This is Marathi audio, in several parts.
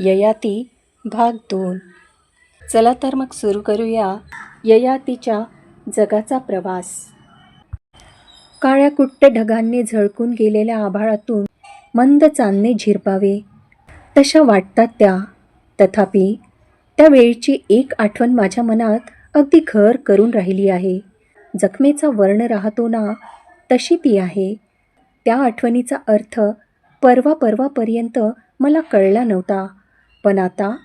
ययाती भाग दोन. चला तर मग सुरू करूया ययातीच्या जगाचा प्रवास. काळ्या कुट्ट ढगांनी झळकून गेलेल्या आभाळातून मंद चांदणे झिरपावे. तशा वाटतात त्या. तथापि त्या वेळची एक आठवण माझ्या मनात अगदी घर करून राहिली आहे. जखमेचा वर्ण राहतो ना तशी ती आहे. त्या आठवणीचा अर्थ परवा परवापर्यंत मला कळला नव्हता. पण आता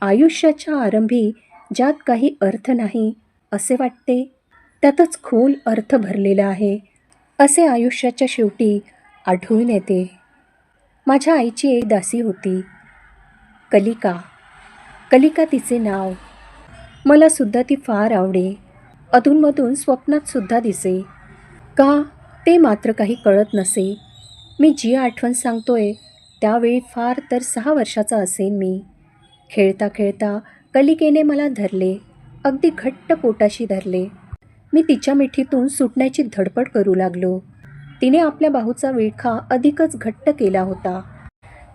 आयुष्याच्या आरंभी ज्यात काही अर्थ नाही असे वाटते त्यातच खोल अर्थ भरलेला आहे असे आयुष्याच्या शेवटी आढळून येते. माझ्या आईची एक दासी होती कलिका. कलिका तिचे नाव. मला सुद्धा ती फार आवडे. अधूनमधून स्वप्नातसुद्धा दिसे. का ते मात्र काही कळत नसे. मी जी आठवण सांगतोय त्यावेळी फार तर सहा वर्षाचा असेन मी. खेळता खेळता कलिकेने मला धरले अगदी घट्ट पोटाशी धरले. मी तिच्या मिठीतून सुटण्याची धडपड करू लागलो. तिने आपल्या बाहूचा विळखा अधिकच घट्ट केला होता.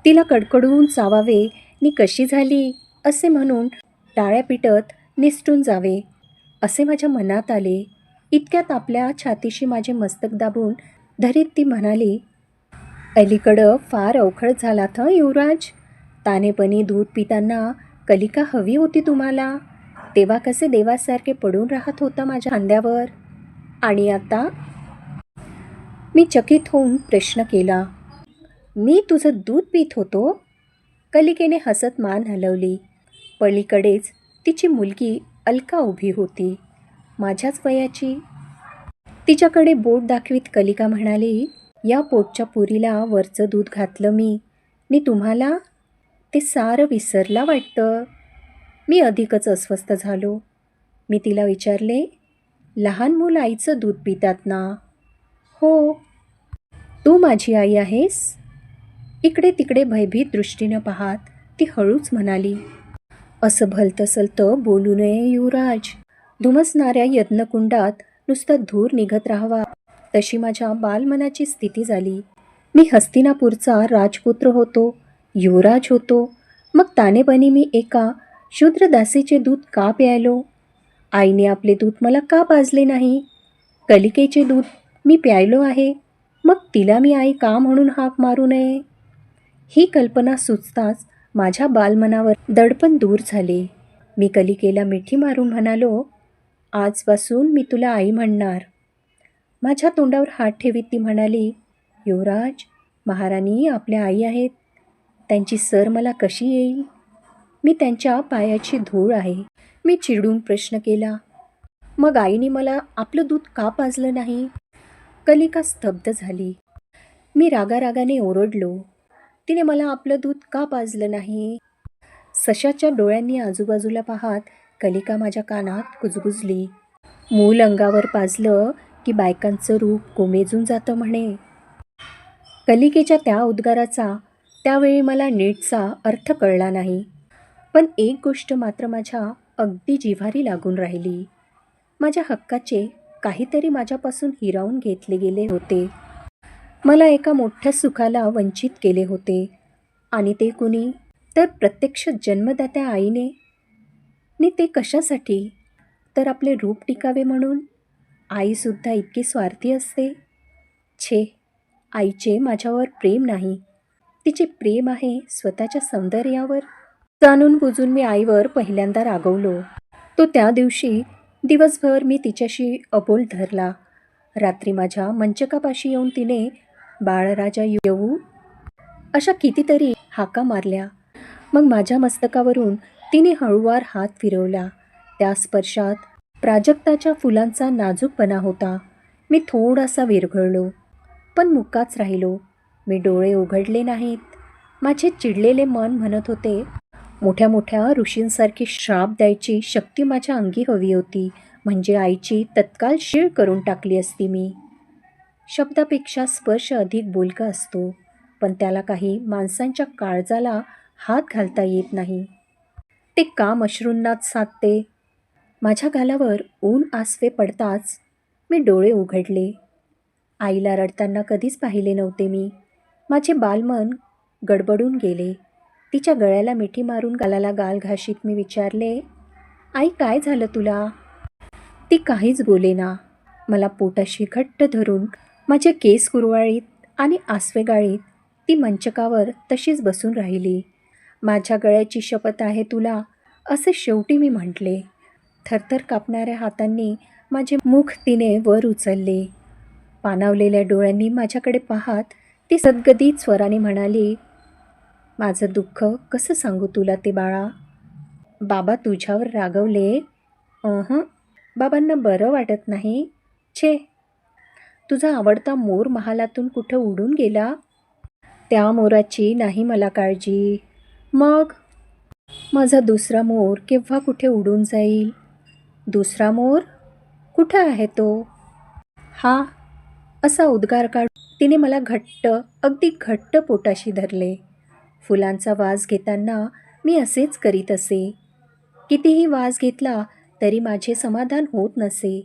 तिला कडकडून चावावे नी कशी झाली? असे म्हणून टाळ्या पिटत निसटून जावे. असे माझ्या मनात आले. इतक्यात आपल्या छातीशी माझे मस्तक दाबून धरीत ती म्हणाली अलीकडं फार अवखळ झालात हं युवराज? तानेपणी दूध पिताना कलिका हवी होती तुम्हाला? तेव्हा कसे देवासारखे पडून राहत होता माझ्या खांद्यावर? आणि आता? मी चकित होऊन प्रश्न केला मी तुझं दूध पित होतो? कलिकेने हसत मान हलवली. पलीकडेच तिची मुलगी अलका उभी होती. माझ्याच वयाची? तिच्याकडे बोट दाखवीत कलिका म्हणाली. या पोटच्या पुरीला वरचं दूध घातलं मी. नी तुम्हाला? ते सारं विसरला वाटतं. मी अधिकच अस्वस्थ झालो. मी तिला विचारले लहान मूल आईचं दूध पितात ना? हो. तू माझी आई आहेस? इकडे तिकडे भयभीत दृष्टीनं पाहात ती हळूच म्हणाली. असं भलतं सलतं बोलू नये युवराज. धुमसणाऱ्या यज्ञकुंडात नुसतं धूर निघत राहावा. तशी माझ्या बालमनाची स्थिती झाली. मी हस्तिनापूरचा राजपुत्र होतो युवराज होतो. मग तानेपणी मी एका शूद्रदासीचे दूध का प्यायलो? आईने आपले दूध मला का पाजले नाही? कलिकेचे दूध मी प्यायलो आहे मग तिला मी आई का म्हणून हाक मारू नये? ही कल्पना सुचताच माझ्या बालमनावर दडपण दूर झाले. मी कलिकेला मिठी मारून म्हणालो आजपासून मी तुला आई म्हणणार. माझ्या तोंडावर हात ठेवीत ती म्हणाली युवराज महाराणी आपल्या आई आहेत. त्यांची सर मला कशी येईल? मी त्यांच्या पायाची धूळ आहे. मी चिडून प्रश्न केला मग आईने मला आपलं दूध का पाजलं नाही? कलिका स्तब्ध झाली. मी रागारागाने ओरडलो तिने मला आपलं दूध का पाजलं नाही? सशाच्या डोळ्यांनी आजूबाजूला पाहात कलिका माझ्या कानात कुजबुजली. मूल अंगावर पाजलं की बायकांचं रूप कोमेजून जातं म्हणे. कलिकेच्या त्या उद्गाराचा त्यावेळी मला नीटचा अर्थ कळला नाही. पण एक गोष्ट मात्र माझ्या अगदी जिव्हारी लागून राहिली. माझ्या हक्काचे काहीतरी माझ्यापासून हिरावून घेतले गेले होते. मला एका मोठ्या सुखाला वंचित केले होते. आणि ते कुणी? तर प्रत्यक्ष जन्मदात्या आईने. ने ते कशासाठी? तर आपले रूप टिकावे म्हणून? आईसुद्धा इतकी स्वार्थी असते? छे आईचे माझ्यावर प्रेम नाही. तिचे प्रेम आहे स्वतःच्या सौंदर्यावर. जाणून बुजून मी आईवर पहिल्यांदा रागवलो. तो त्या दिवशी दिवसभर मी तिच्याशी अबोल धरला. रात्री माझ्या मंचकापाशी येऊन तिने बाळराजा येऊ? अशा कितीतरी हाका मारल्या. मग माझ्या मस्तकावरून तिने हळूवार हात फिरवला. त्या स्पर्शात प्राजक्ताच्या फुलांचा नाजूकपणा होता. मी थोडासा विरघळलो. पण मुकाच राहिलो. मी डोळे उघडले नाहीत. माझे चिडलेले मन म्हणत होते मोठ्या मोठ्या ऋषींसारखी श्राप द्यायची शक्ती माझ्या अंगी हवी होती. म्हणजे आईची तत्काळ शीळ करून टाकली असती मी. शब्दापेक्षा स्पर्श अधिक बोलका असतो. पण त्याला काही माणसांच्या काळजाला हात घालता येत नाही. ते काम अश्रूंनाच साधते. माझ्या गालावर ऊन आसवे पडताच मी डोळे उघडले. आईला रडताना कधीच पाहिले नव्हते मी. माझे बालमन गडबडून गेले. तिच्या गळ्याला मिठी मारून गालाला गाल घाशीत मी विचारले आई काय झालं तुला? ती काहीच बोलेना मला पोटाशी घट्ट धरून माझे केस कुरवाळीत आणि आसवे गाळीत ती मंचकावर तशीच बसून राहिली. माझ्या गळ्याची शपथ आहे तुला असे शेवटी मी म्हटले. थरथर कापणाऱ्या हातांनी माझे मुख तिने वर उचलले. पाणावलेल्या डोळ्यांनी माझ्याकडे पाहत ती सद्गदी स्वराने म्हणाली माझं दुःख कसं सांगू तुला ते बाळा? बाबा तुझ्यावर रागवले? अह बाबांना बरं वाटत नाही. छे तुझा आवडता मोर महालातून कुठं उडून गेला? त्या मोराची नाही मला काळजी. मग? माझा दुसरा मोर केव्हा कुठे उडून जाईल? दुसरा मोर कुठं आहे तो? हा असा उद्गार काढून तिने मला घट्ट अगदी घट्ट पोटाशी धरले. फुलांचा वास घेताना मी असेच करीत असे. कितीही वास घेतला तरी माझे समाधान होत नसे.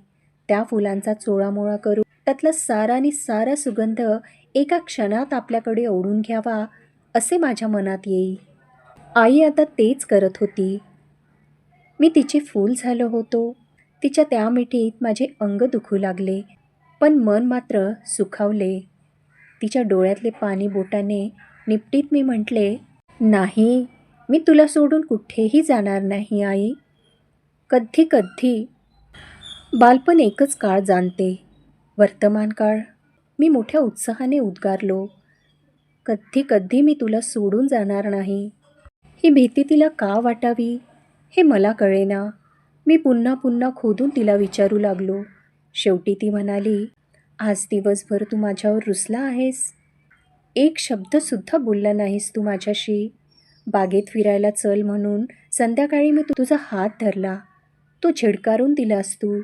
त्या फुलांचा चोळामोळा करून त्यातला सारा आणि सारा सुगंध एका क्षणात आपल्याकडे ओढून घ्यावा असे माझ्या मनात येई. आई आता तेच करत होती. मी तिचे फूल झालो होतो. तिच्या त्या मिठीत माझे अंग दुखू लागले पण मन मात्र सुखावले. तिच्या डोळ्यातले पाणी बोटाने निपटीत मी म्हटले नाही मी तुला सोडून कुठेही जाणार नाही आई. कधी कधी बालपण एकच काळ जाणते. वर्तमान काळ. मी मोठ्या उत्साहाने उद्गारलो कधी कधी मी तुला सोडून जाणार नाही. ही भीती तिला का वाटावी? हे मला कळेना. मी पुन्हा पुन्हा खोदून तिला विचारू लागलो. शेवटी ती म्हणाली आज दिवसभर तू माझ्यावर रुसला आहेस? एक शब्दसुद्धा बोलला नाहीस तू माझ्याशी. बागेत फिरायला चल म्हणून संध्याकाळी मी तु तुझा हात धरला. तो झिडकारून दिलास तू.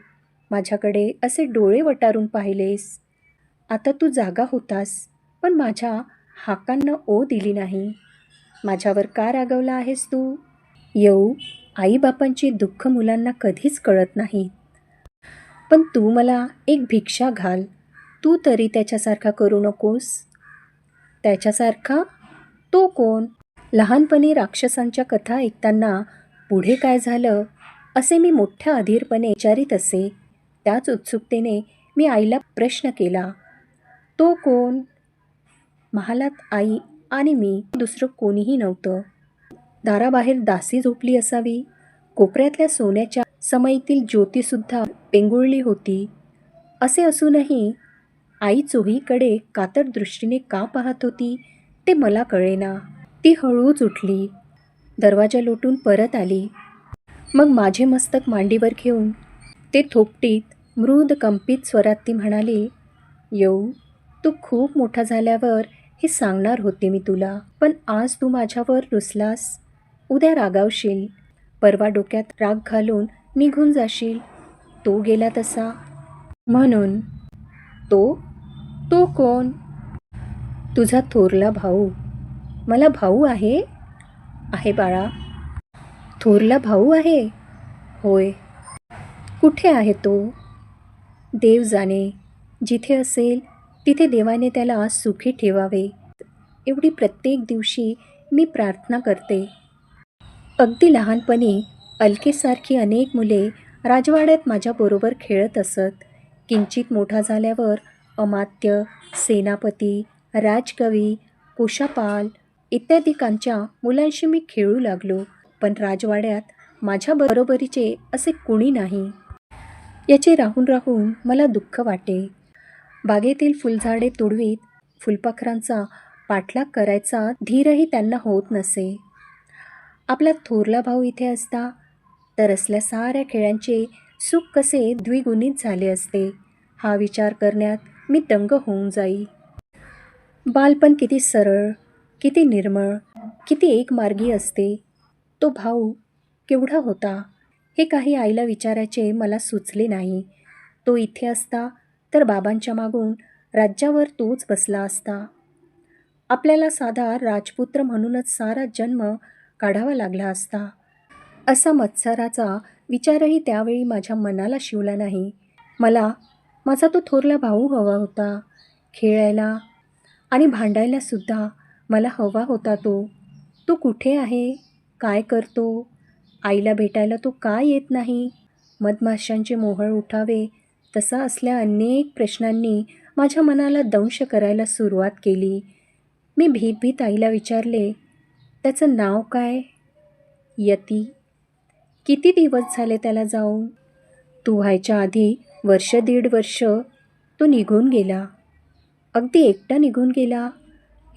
माझ्याकडे असे डोळे वटारून पाहिलेस. आता तू जागा होतास पण माझ्या हाकांना ओ दिली नाही. माझ्यावर का रागवला आहेस तू? येऊ आईबापांची दुःख मुलांना कधीच कळत नाही. पण तू मला एक भिक्षा घाल. तू तरी त्याच्यासारखा करू नकोस. त्याच्यासारखा? तो कोण? लहानपणी राक्षसांच्या कथा ऐकताना पुढे काय झालं? असे मी मोठ्या अधीरपणे विचारित असे. त्याच उत्सुकतेने मी आईला प्रश्न केला. तो कोण? महालात आई आणि मी. दुसरं कोणीही नव्हतं. दाराबाहेर दासी झोपली असावी. कोपऱ्यातल्या सोन्याच्या समईतील ज्योतीसुद्धा पेंगुळली होती. असे असूनही आई चोहीकडे कातर दृष्टीने का पाहत होती ते मला कळेना. ती हळूच उठली. दरवाजा लोटून परत आली. मग माझे मस्तक मांडीवर घेऊन ते थोपटीत मृद कंपित स्वरात ती म्हणाली येऊ तू खूप मोठा झाल्यावर हे सांगणार होते मी तुला. पण आज तू माझ्यावर रुसलास? उद्या रागावशील. परवा डोक्यात राग घालून निघून जाशील. तो गेला तसा. म्हणून तो? तो कोण? तुझा थोरला भाऊ. मला भाऊ आहे? आहे बाळा. थोरला भाऊ आहे? होय. कुठे आहे तो? देव जाणे. जिथे असेल तिथे देवाने त्याला सुखी ठेवावे. एवढी प्रत्येक दिवशी मी प्रार्थना करते. अगदी लहानपणी अलकेसारखी अनेक मुले राजवाड्यात माझ्याबरोबर खेळत असत. किंचित मोठा झाल्यावर अमात्य सेनापती राजकवी कुशापाल इत्यादिकांच्या मुलांशी मी खेळू लागलो पण राजवाड्यात माझ्या बरोबरीचे असे कुणी नाही. याचे राहून राहून मला दुःख वाटे. बागेतील फुलझाडे तुडवीत फुलपाखरांचा पाठलाग करायचा धीरही त्यांना होत नसे. आपला थोरला भाऊ इथे असता तर असल्या साऱ्या खेळांचे सुख कसे द्विगुणित झाले असते हा विचार करण्यात मी दंग होऊन जाई. बालपण किती सरळ किती निर्मळ किती एकमार्गी असते. तो भाऊ केवढा होता हे काही आईला विचारायचे मला सुचले नाही. तो इथे असता तर बाबांच्या मागून राज्यावर तोच बसला असता. आपल्याला साधा राजपुत्र म्हणूनच सारा जन्म काढावा लागला असता. असा मत्सराचा विचारही त्यावेळी माझ्या मनाला शिवला नाही. मला माझा तो थोरला भाऊ हवा होता. खेळायला आणि भांडायलासुद्धा मला हवा होता तो. तो कुठे आहे? काय करतो? आईला भेटायला तो का येत नाही? मधमाशांचे मोहळ उठावे तसा असल्या अनेक प्रश्नांनी माझ्या मनाला दंश करायला सुरुवात केली. मी भीत भीत आईला विचारले त्याचं नाव काय? यती. किती दिवस झाले त्याला जाऊन? तू व्हायच्या आधी वर्ष दीड वर्ष तो निघून गेला. अगदी एकटा निघून गेला.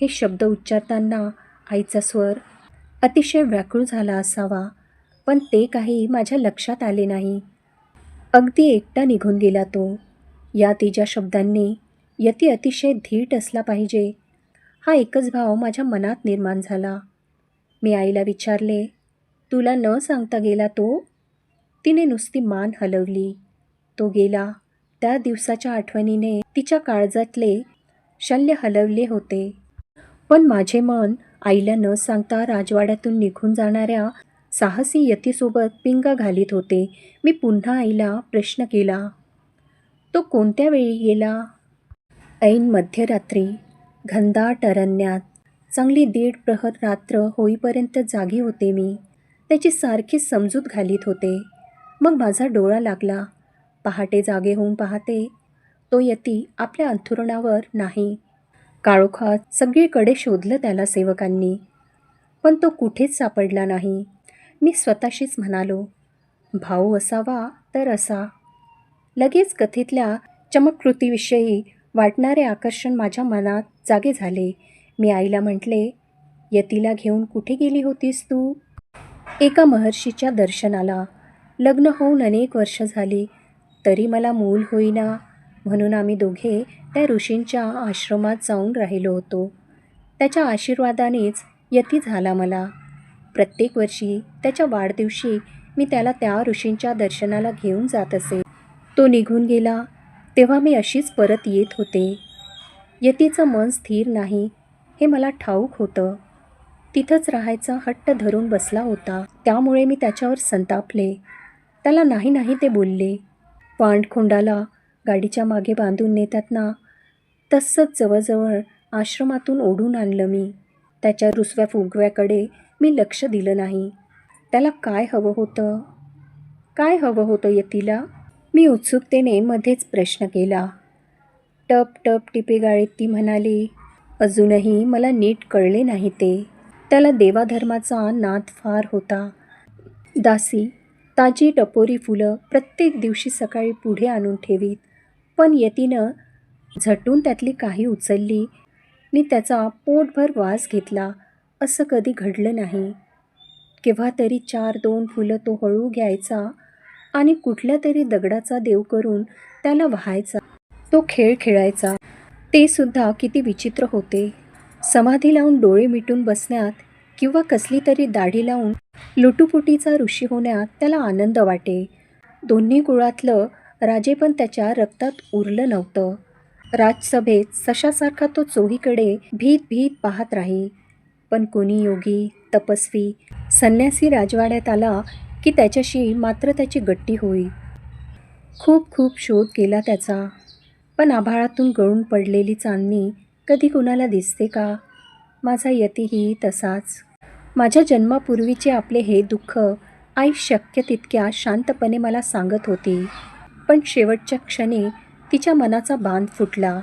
हे शब्द उच्चारताना आईचा स्वर अतिशय व्याकुळ झाला असावा पण ते काही माझ्या लक्षात आले नाही. अगदी एकटा निघून गेला तो. या तिच्या शब्दांनी यती अतिशय धीट असला पाहिजे. हा एकच भाव माझ्या मनात निर्माण झाला. मी आईला विचारले तुला न सांगता गेला तो? तिने नुसती मान हलवली. तो गेला. त्या दिवसाच्या आठवणीने तिच्या काळजातले शल्य हलवले होते. पण माझे मन आईला न सांगता राजवाड्यातून निघून जाणाऱ्या साहसी यतीसोबत पिंगा घालीत होते. मी पुन्हा आईला प्रश्न केला तो कोणत्या वेळी गेला? ऐन मध्यरात्री घनदाट अरण्यात. चांगली दीड प्रहर रात्र होईपर्यंत जागी होते मी. त्याची सारखी समजूत घालीत होते. मग माझा डोळा लागला. पहाटे जागे होऊन पाहते तो यती आपल्या अंथुरणावर नाही. काळोखात सगळीकडे शोधलं त्याला सेवकांनी. पण तो कुठेच सापडला नाही. मी स्वतःशीच म्हणालो भाऊ असावा तर असा. लगेच कथेतल्या चमककृतीविषयी वाटणारे आकर्षण माझ्या मनात जागे झाले. मी आईला म्हटले यतीला घेऊन कुठे गेली होतीस तू? एका महर्षीच्या दर्शनाला. लग्न होऊन अनेक वर्ष झाली. तरी मला मूल होईना. म्हणून आम्ही दोघे त्या ऋषींच्या आश्रमात जाऊन राहिलो होतो. त्याच्या आशीर्वादानेच यती झाला मला. प्रत्येक वर्षी त्याच्या वाढदिवशी मी त्याला त्या ऋषींच्या दर्शनाला घेऊन जात असे. तो निघून गेला. तेव्हा मी अशीच परत येत होते. यतीचं मन स्थिर नाही. हे मला ठाऊक होतं. तिथंच राहायचा हट्ट धरून बसला होता. त्यामुळे मी त्याच्यावर संतापले. त्याला नाही नाही ते बोलले. पांडखोंडाला गाडीच्या मागे बांधून नेतात ना. तसंच जवळजवळ आश्रमातून ओढून आणलं मी. त्याच्या रुसव्या फुगव्याकडे मी लक्ष दिलं नाही. त्याला काय हवं होतं? काय हवं होतं यतीला? मी उत्सुकतेने मध्येच प्रश्न केला. टप टप टिपे गाळीत ती म्हणाली अजूनही मला नीट कळले नाही ते. त्याला देवाधर्माचा नाद फार होता. दासी ताजी टपोरी फुलं प्रत्येक दिवशी सकाळी पुढे आणून ठेवीत पण यतीनं झटून त्यातली काही उचलली. मी त्याचा पोटभर वास घेतला. असं कधी घडलं नाही. केव्हा तरी चार दोन फुलं तो हळू घ्यायचा आणि कुठल्या तरी दगडाचा देव करून त्याला व्हायचा. तो खेळ खेळायचा. ते सुद्धा किती विचित्र होते. समाधी लावून डोळे मिटून बसण्यात किंवा कसली तरी दाढी लावून लुटुपुटीचा ऋषी होण्यात त्याला आनंद वाटे. दोन्ही कुळातलं राजे पण त्याच्या रक्तात उरलं नव्हतं. राजसभेत सशासारखा तो चोहीकडे भीत भीत पाहत राही. पण कोणी योगी तपस्वी संन्यासी राजवाड्यात आला की त्याच्याशी मात्र त्याची गट्टी होई. खूप खूप शोध केला त्याचा. पण आभाळातून गळून पडलेली चांदणी कधी कुणाला दिसते का? माझा यतीही तसाच. माझ्या जन्मापूर्वीचे आपले हे दुःख आई शक्य तितक्या शांतपणे मला सांगत होती. पण शेवटच्या क्षणी तिच्या मनाचा बांध फुटला.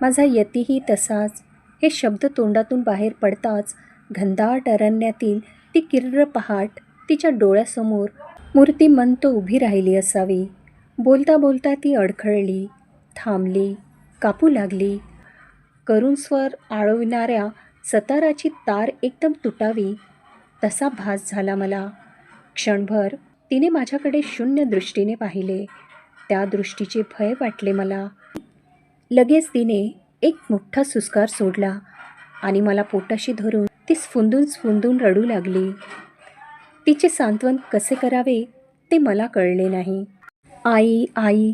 माझा यतीही तसाच. हे शब्द तोंडातून बाहेर पडताच घनदाट अरण्यातील ती किर्र पहाट तिच्या डोळ्यासमोर मूर्ती मंत उभी राहिली असावी. बोलता बोलता ती अडखळली. थांबली कापू लागली. करुण स्वर आळविणाऱ्या सताराची तार एकदम तुटावी तसा भास झाला मला. क्षणभर तिने माझ्याकडे शून्य दृष्टीने पाहिले. त्या दृष्टीचे भय वाटले मला. लगेच तिने एक मोठा सुस्कार सोडला आणि मला पोटाशी धरून ती स्फुंदून स्फुंदून रडू लागली. तिचे सांत्वन कसे करावे ते मला कळले नाही. आई आई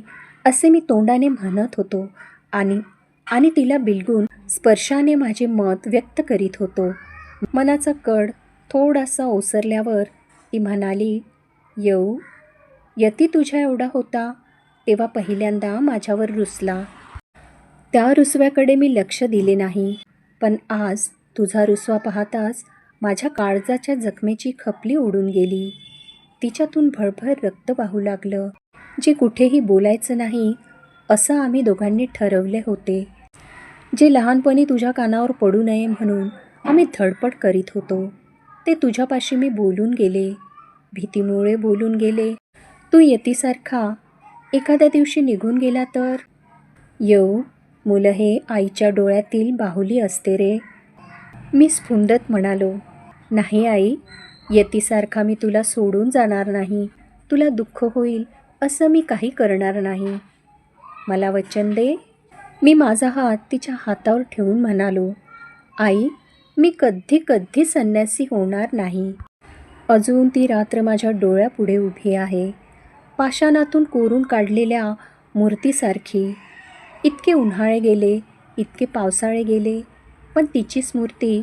असे मी तोंडाने म्हणत होतो आणि आणि तिला बिलगून स्पर्शाने माझे मत व्यक्त करीत होतो. मनाचा कड थोडासा ओसरल्यावर ती म्हणाली येऊ यती तुझ्या एवढा होता तेव्हा पहिल्यांदा माझ्यावर रुसला. त्या रुसव्याकडे मी लक्ष दिले नाही पण आज तुझा रुसवा पाहताच माझ्या काळजाच्या जखमेची खपली उडून गेली. तिच्यातून भळभळ रक्त वाहू लागलं. जे कुठेही बोलायचं नाही असं आम्ही दोघांनी ठरवले होते. जे लहानपणी तुझ्या कानावर पडू नये म्हणून आम्ही धडपड करीत होतो ते तुझ्यापाशी मी बोलून गेले. भीतीमुळे बोलून गेले. तू यतीसारखा एखाद्या दिवशी निघून गेला तर? येऊ मुलं हे आईच्या डोळ्यातील बाहुली असते रे. मी स्फुंदत म्हणालो नाही आई यतीसारखा मी तुला सोडून जाणार नाही. तुला दुःख होईल असं मी काही करणार नाही. मला वचन दे. मी माझा हात तिच्या हातावर ठेवून म्हणालो आई मी कधी कधी संन्यासी होणार नाही. अजून ती रात्र माझ्या डोळ्यापुढे उभी आहे. पाषाणातून कोरून काढलेल्या मूर्तीसारखी. इतके उन्हाळे गेले इतके पावसाळे गेले पण तिची स्मृती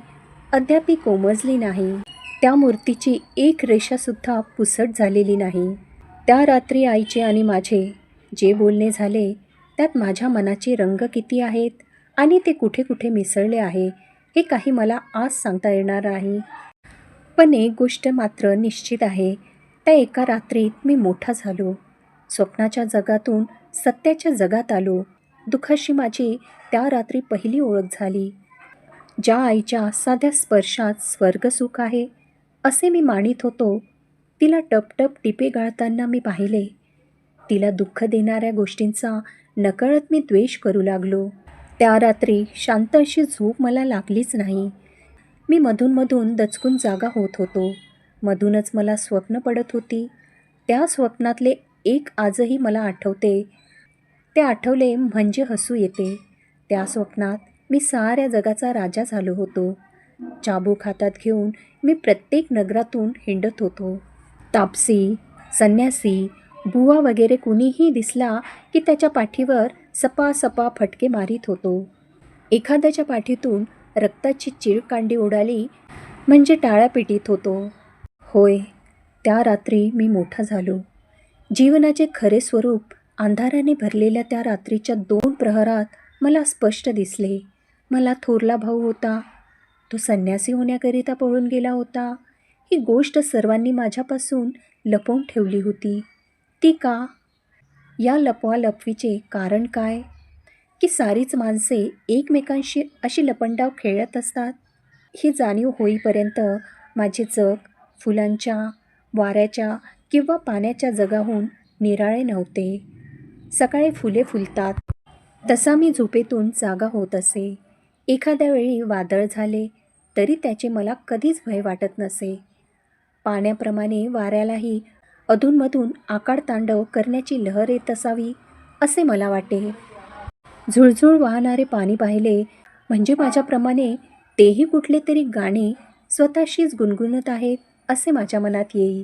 अद्यापी कोमजली नाही. त्या मूर्तीची एक रेषासुद्धा पुसट झालेली नाही. त्या रात्री आईचे आणि माझे जे बोलणे झाले त्यात माझ्या मनाचे रंग किती आहेत आणि ते कुठे कुठे मिसळले आहे हे काही मला आज सांगता येणार नाही. पण एक गोष्ट मात्र निश्चित आहे त्या एका रात्रीत मी मोठा झालो. स्वप्नाच्या जगातून सत्याच्या जगात आलो. दुःखाशी माझी त्या रात्री पहिली ओळख झाली. ज्या आईच्या साध्या स्पर्शात स्वर्गसुख आहे असे मी मानित होतो. तिला टपटप टिपे गाळताना मी पाहिले. तिला दुःख देणाऱ्या गोष्टींचा नकळत मी द्वेष करू लागलो. त्या रात्री शांत अशी झोप मला लागलीच नाही. मी मधूनमधून दचकून जागा होत होतो. मधूनच मला स्वप्न पडत होती. त्या स्वप्नातले एक आजही मला आठवते. ते आठवले म्हणजे हसू येते. त्या स्वप्नात मी साऱ्या जगाचा राजा झालो होतो. चाबूक हातात घेऊन मी प्रत्येक नगरातून हिंडत होतो. तापसी संन्यासी बुवा वगैरे कुणीही दिसला की त्याच्या पाठीवर सपा सपा फटके मारीत होतो. एखाद्याच्या पाठीतून रक्ताची चिळकांडी उडाली म्हणजे टाळ्या पिटीत होतो. होय त्या रात्री मी मोठा झालो. जीवनाचे खरे स्वरूप अंधाराने भरलेल्या त्या रात्रीच्या दोन प्रहरात मला स्पष्ट दिसले. मला थोरला भाऊ होता. तो संन्यासी होण्याकरिता पळून गेला होता. ही गोष्ट सर्वांनी माझ्यापासून लपवून ठेवली होती. ती का? या लपवालपवीचे कारण काय? की सारीच माणसे एकमेकांशी अशी लपंडाव खेळत असतात? ही जाणीव होईपर्यंत माझे जग फुलांच्या वाऱ्याच्या किंवा पाण्याच्या जगाहून निराळे नव्हते. सकाळी फुले फुलतात. तसा मी झोपेतून जागा होत असे. एखाद्या वेळी वादळ झाले तरी त्याचे मला कधीच भय वाटत नसे. पाण्याप्रमाणे वाऱ्यालाही अधूनमधून आकाडतांडव करण्याची लहर येत असावी असे मला वाटे झुळझुळ वाहणारे पाणी पाहिले म्हणजे माझ्याप्रमाणे तेही कुठले तरी गाणे स्वतःशीच गुणगुणत आहेत असे माझ्या मनात येई.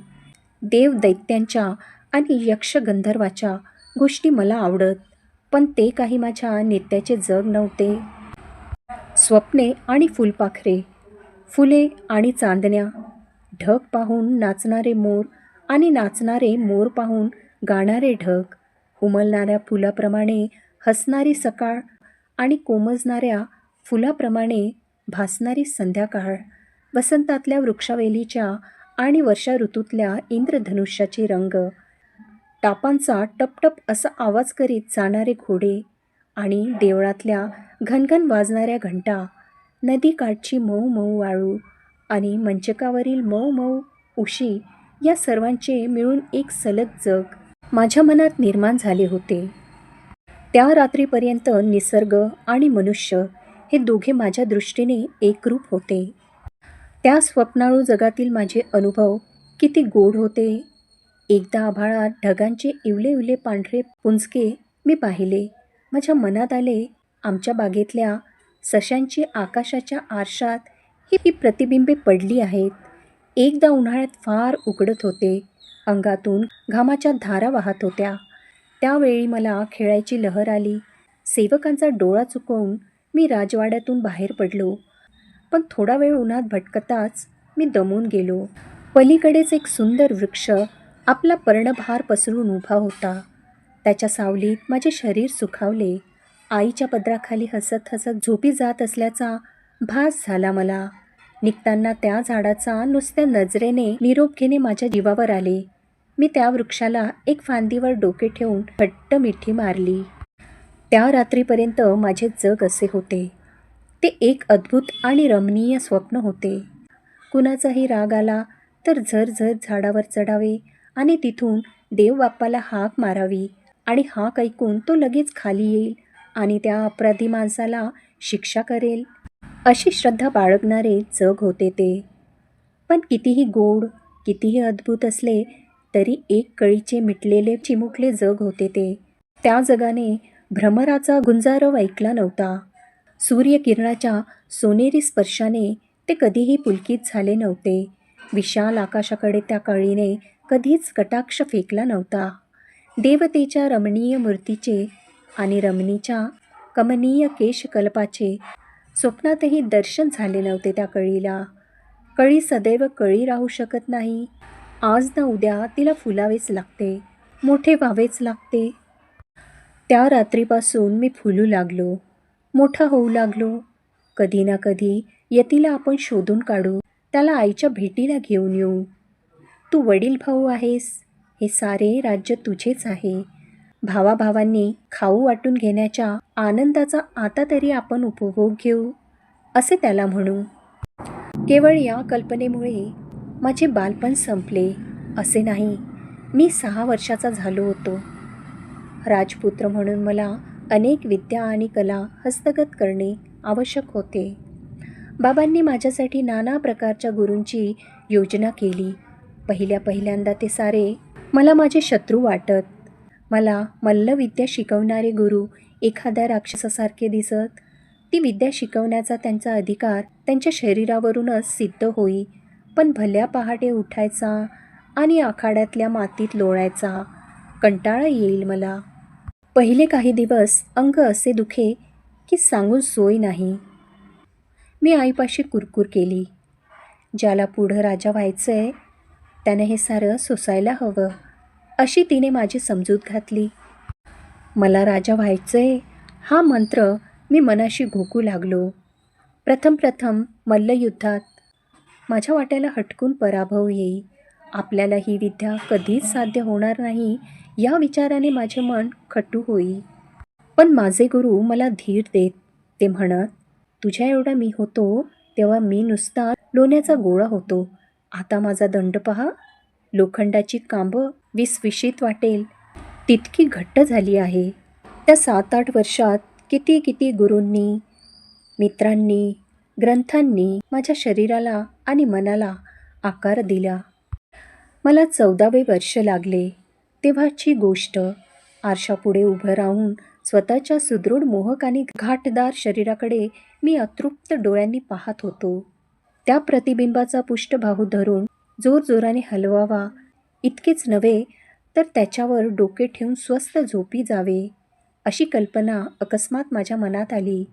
देव दैत्यांच्या आणि यक्ष गंधर्वाच्या गोष्टी मला आवडत पण ते काही माझ्या नित्याचे जग नव्हते. स्वप्ने आणि फुलपाखरे फुले आणि चांदण्या ढग पाहून नाचणारे मोर आणि नाचणारे मोर पाहून गाणारे ढग. उमलणाऱ्या फुलाप्रमाणे हसणारी सकाळ आणि कोमजणाऱ्या फुलाप्रमाणे भासणारी संध्याकाळ. वसंतातल्या वृक्षावेलीच्या आणि वर्षा ऋतूतल्या इंद्रधनुष्याचे रंग. टापांचा टपटप असा आवाज करीत जाणारे घोडे आणि देवळातल्या घनघन वाजणाऱ्या घंटा. नदीकाठची मऊ मऊ वाळू आणि मंचकावरील मऊ मऊ उशी या सर्वांचे मिळून एक सलग जग माझ्या मनात निर्माण झाले होते. त्या रात्रीपर्यंत निसर्ग आणि मनुष्य हे दोघे माझ्या दृष्टीने एकरूप होते. त्या स्वप्नाळू जगातील माझे अनुभव किती गोड होते. एकदा आभाळात ढगांचे इवले इवले पांढरे पुंजके मी पाहिले. माझ्या मनात आले आमच्या बागेतल्या सशांची आकाशाच्या आरशात ही प्रतिबिंबे पडली आहेत. एकदा उन्हाळ्यात फार उकडत होते. अंगातून घामाच्या धारा वाहत होत्या. त्यावेळी मला खेळायची लहर आली. सेवकांचा डोळा चुकवून मी राजवाड्यातून बाहेर पडलो. पण थोडा वेळ उन्हात भटकताच मी दमून गेलो. पलीकडेच एक सुंदर वृक्ष आपला पर्णभार पसरून उभा होता. त्याच्या सावलीत माझे शरीर सुखावले. आईच्या पदराखाली हसत हसत झोपी जात असल्याचा भास झाला मला. निघताना त्या झाडाचा नुसत्या नजरेने निरोप घेणे माझ्या जीवावर आले. मी त्या वृक्षाला एक फांदीवर डोके ठेवून घट्ट मिठी मारली. त्या रात्रीपर्यंत माझे जग असे होते. ते एक अद्भुत आणि रमणीय स्वप्न होते. कुणाचाही राग आला तर झरझर झाडावर चढावे आणि तिथून देवबाप्पाला हाक मारावी आणि हाक ऐकून तो लगेच खाली येईल आणि त्या अपराधी माणसाला शिक्षा करेल. अशी श्रद्धा बाळगणारे जग होते ते. पण कितीही गोड कितीही अद्भुत असले तरी एक कळीचे मिटलेले चिमुकले जग होते ते. त्या जगाने भ्रमराचा गुंजारव ऐकला नव्हता. सूर्यकिरणाच्या सोनेरी स्पर्शाने ते कधीही पुलकित झाले नव्हते. विशाल आकाशाकडे त्या कळीने कधीच कटाक्ष फेकला नव्हता. देवतेच्या रमणीय मूर्तीचे आणि रमणीच्या कमनीय केशकल्पाचे स्वप्नातही दर्शन झाले नव्हते त्या कळीला. कळी सदैव कळी राहू शकत नाही. आज ना उद्या तिला फुलावेच लागते मोठे व्हावेच लागते. त्या रात्रीपासून मी फुलू लागलो मोठा होऊ लागलो. कधी ना कधी यतीला आपण शोधून काढू त्याला आईच्या भेटीला घेऊन येऊ. तू वडील भाऊ आहेस हे सारे राज्य तुझेच आहे. भावाभावांनी खाऊ वाटून घेण्याच्या आनंदाचा आता तरी आपण उपभोग घेऊ असे त्याला म्हणू. केवळ या कल्पनेमुळे माझे बालपण संपले असे नाही मी सहा वर्षाचा झालो होतो. राजपुत्र म्हणून मला अनेक विद्या आणि कला हस्तगत करणे आवश्यक होते. बाबांनी माझ्यासाठी नाना प्रकारच्या गुरूंची योजना केली. पहिल्या पहिल्यांदा ते सारे मला माझे शत्रू वाटत मला मल्लविद्या शिकवणारे गुरु एखाद्या राक्षसासारखे दिसत. ती विद्या शिकवण्याचा त्यांचा अधिकार त्यांच्या शरीरावरूनच सिद्ध होई. पण भल्या पहाटे उठायचा आणि आखाड्यातल्या मातीत लोळायचा. कंटाळा येईल मला. पहिले काही दिवस अंग असे दुखे की सांगून सोय नाही. मी आईपाशी कुरकुर केली. ज्याला पुढं राजा व्हायचं आहे त्यानं हे सारं सोसायला हवं. अशी तिने माझी समजूत घातली. मला राजा व्हायचं आहे हा मंत्र मी मनाशी घोकू लागलो. प्रथम प्रथम मल्लयुद्धात माझ्या वाट्याला हटकून पराभव येई. आपल्याला ही विद्या कधीच साध्य होणार नाही या विचाराने माझे मन खट्टू होई. पण माझे गुरु मला धीर देत ते म्हणत तुझ्या एवढा मी होतो तेव्हा मी नुसता लोण्याचा गोळा होतो. आता माझा दंड पहा. लोखंडाची कांब विसविशीत वाटेल. तितकी घट्ट झाली आहे. त्या सात आठ वर्षात किती किती गुरूंनी मित्रांनी ग्रंथांनी माझ्या शरीराला आणि मनाला आकार दिला. मला चौदावे वर्ष लागले. तेव्हाची गोष्ट आरशापुढे उभं राहून स्वतःच्या सुदृढ मोहक आणि घाटदार शरीराकडे मी अतृप्त डोळ्यांनी पाहत होतो. त्या प्रतिबिंबाचा पृष्ठभाऊ धरून जोरजोराने हलवावा इतकेच नव्हे तर त्याच्यावर डोके ठेवून स्वस्त झोपी जावे अशी कल्पना अकस्मात माझ्या मनात आली.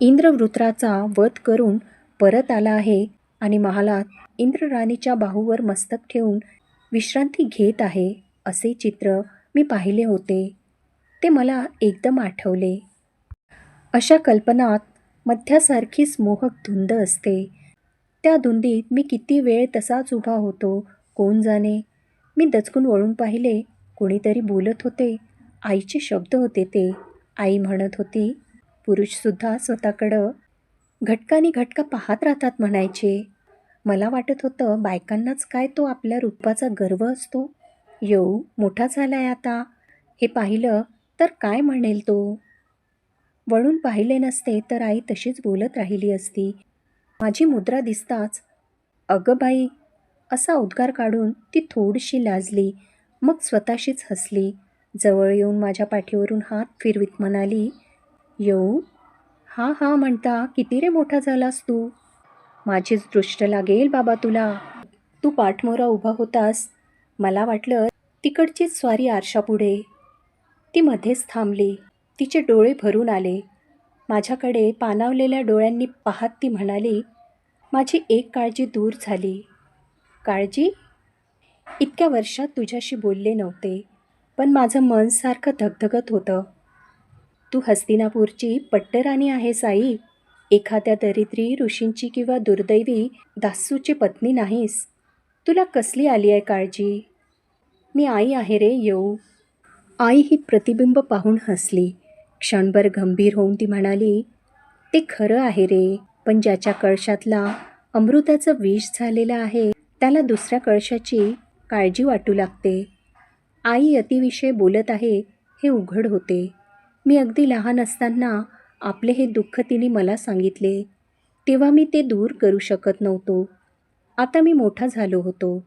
इंद्रवृत्राचा वध करून परत आला आहे आणि महालात इंद्रराणीच्या बाहूवर मस्तक ठेवून विश्रांती घेत आहे असे चित्र मी पाहिले होते. ते मला एकदम आठवले. अशा कल्पनात मध्यासारखीच मोहक धुंद असते. त्या धुंदीत मी किती वेळ तसाच उभा होतो कोण जाणे? मी दचकून वळून पाहिले कोणीतरी बोलत होते. आईचे शब्द होते ते. आई म्हणत होती पुरुषसुद्धा स्वतःकडं घटकाने घटका पाहत राहतात म्हणायचे. मला वाटत होतं बायकांनाच काय तो आपल्या रूपाचा गर्व असतो. येऊ मोठा झालाय आता. हे पाहिलं तर काय म्हणेल तो? वळून पाहिले नसते तर आई तशीच बोलत राहिली असती. माझी मुद्रा दिसताच अगं बाई असा उद्गार काढून ती थोडीशी लाजली. मग स्वतःशीच हसली. जवळ येऊन माझ्या पाठीवरून हात फिरवीत म्हणाली येऊ हा हा म्हणता किती रे मोठा झालास तू? माझीच दृष्ट लागेल बाबा तुला. तू पाठमोरा उभा होतास. मला वाटलं तिकडचीच स्वारी आरशापुढे. ती मध्येच थांबली. तिचे डोळे भरून आले. माझ्याकडे पानावलेल्या डोळ्यांनी पाहत ती म्हणाली माझी एक काळजी दूर झाली. काळजी. इतक्या वर्षात तुझ्याशी बोलले नव्हते पण माझं मन सारखं धगधगत होतं. तू हस्तिनापूरची पट्टराणी आहेस आई एखाद्या दरिद्री ऋषींची किंवा दुर्दैवी दासूची पत्नी नाहीस. तुला कसली आली आहे काळजी? मी आई आहे रे येऊ. आई ही प्रतिबिंब पाहून हसली. क्षणभर गंभीर होऊन ती म्हणाली ते खरं आहे रे पण ज्याच्या कळशातला अमृताचं विष झालेलं आहे त्याला दुसऱ्या कळशाची काळजी वाटू लागते. आई यतीविषयी बोलत आहे हे उघड होते. मी अगदी लहान असताना आपले हे दुःख तिने मला सांगितले. तेव्हा मी ते दूर करू शकत नव्हतो. आता मी मोठा झालो होतो.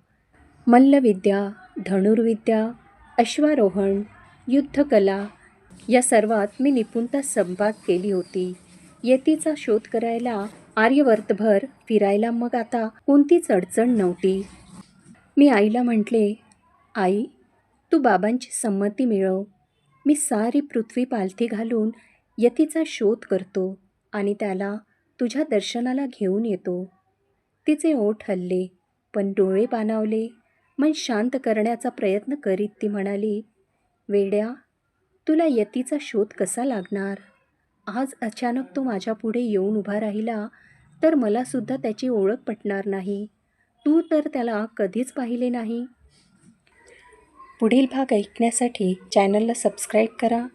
मल्लविद्या धनुर्विद्या अश्वारोहण युद्धकला या सर्वात मी निपुणता संपाद केली होती. यतीचा शोध करायला आर्यवर्तभर फिरायला मग आता कोणतीच अडचण नव्हती. मी आईला म्हटले आई तू बाबांची संमती मिळव. मी सारी पृथ्वी पालथी घालून यतीचा शोध करतो आणि त्याला तुझ्या दर्शनाला घेऊन येतो. तिचे ओठ हल्ले पण डोळे पानावले मन शांत करण्याचा प्रयत्न करीत ती म्हणाली वेड्या तुला यतीचा शोध कसा लागणार? आज अचानक तो माझ्यापुढे येऊन उभा राहिला तर मला सुद्धा त्याची ओळख पटणार नाही. तू तर त्याला कधीच पाहिले नाही. पुढील भाग ऐकण्यासाठी चॅनलला सबस्क्राईब करा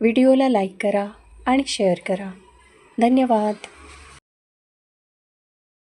व्हिडिओला लाईक करा आणि शेअर करा. धन्यवाद.